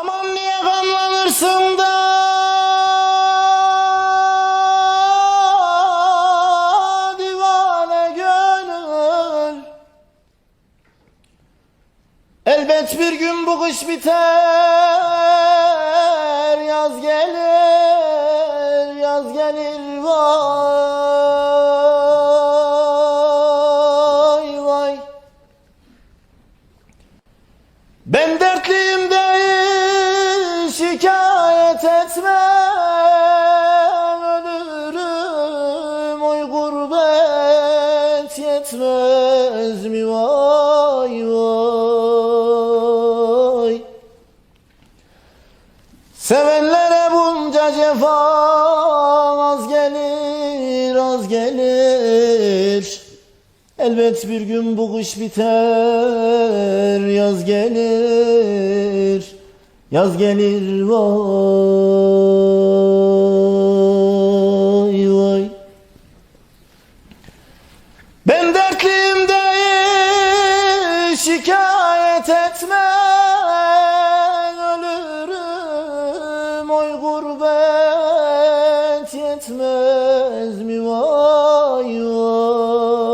Aman niye gamlanırsın da? Divane gönül. Elbet bir gün bu kış biter Yaz gelir, yaz gelir vay etme Ölürüm. Oy gurbet yetmez mi? Vay vay. Sevenlere bunca cefa az gelir az gelir. Elbet bir gün bu kış biter yaz gelir Yaz gelir vay vay. Ben dertliyim değil şikayet etme Ölürüm oy gurbet yetmez mi? Vay vay.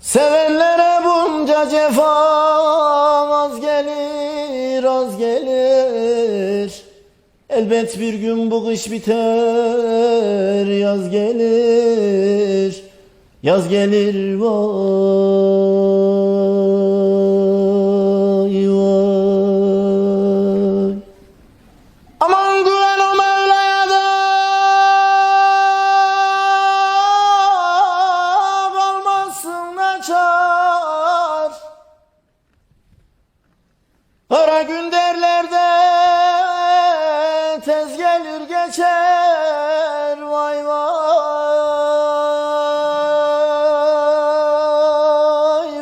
Sevenlere bunca cefa gelir az gelir Elbet bir gün bu kış biter yaz gelir Yaz gelir vay tez gelir geçer vay vay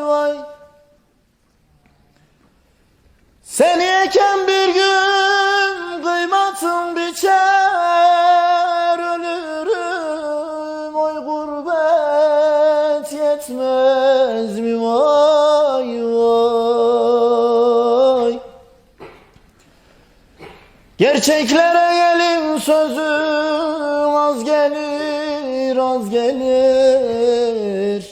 vay. Seni eken bir gün kıymatın biçer ölürüm oy gurbet yetmez mi vay vay. Sözüm az gelir az gelir.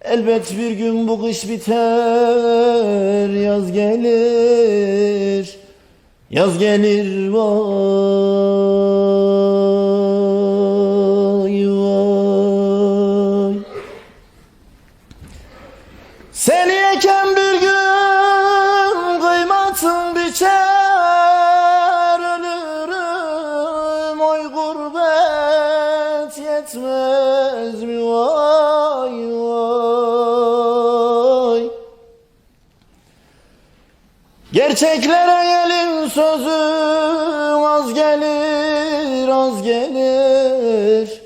Elbet bir gün bu kış biter yaz gelir. Yaz gelir vay vay. Seni eken bir gün yetmez mi vay vay. Gerçeklere gelin sözüm az gelir az gelir.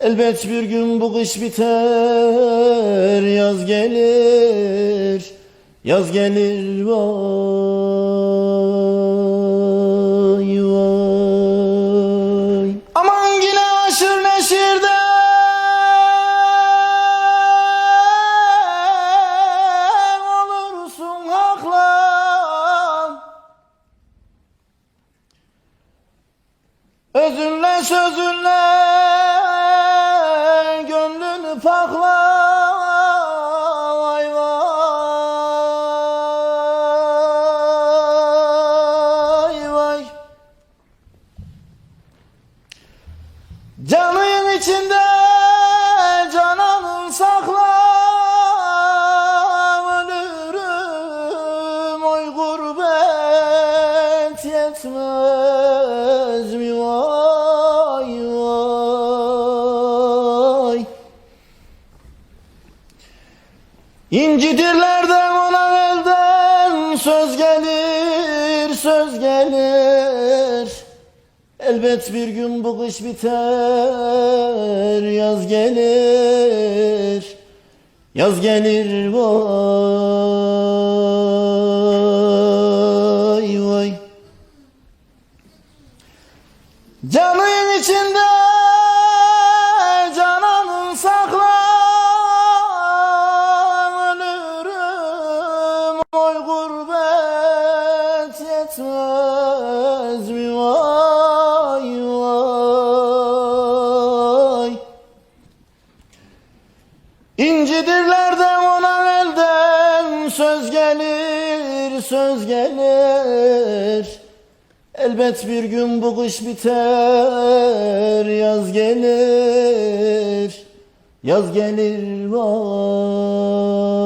Elbet bir gün bu kış biter yaz gelir Yaz gelir vay Özünle sözünle İncidirlerden ona elden söz gelir söz gelir. Elbet bir gün bu kış biter yaz gelir. Yaz gelir vay yetmez mi vay vay. İncidirler de ona elden söz gelir söz gelir. Elbet bir gün bu kış biter yaz gelir Yaz gelir vay.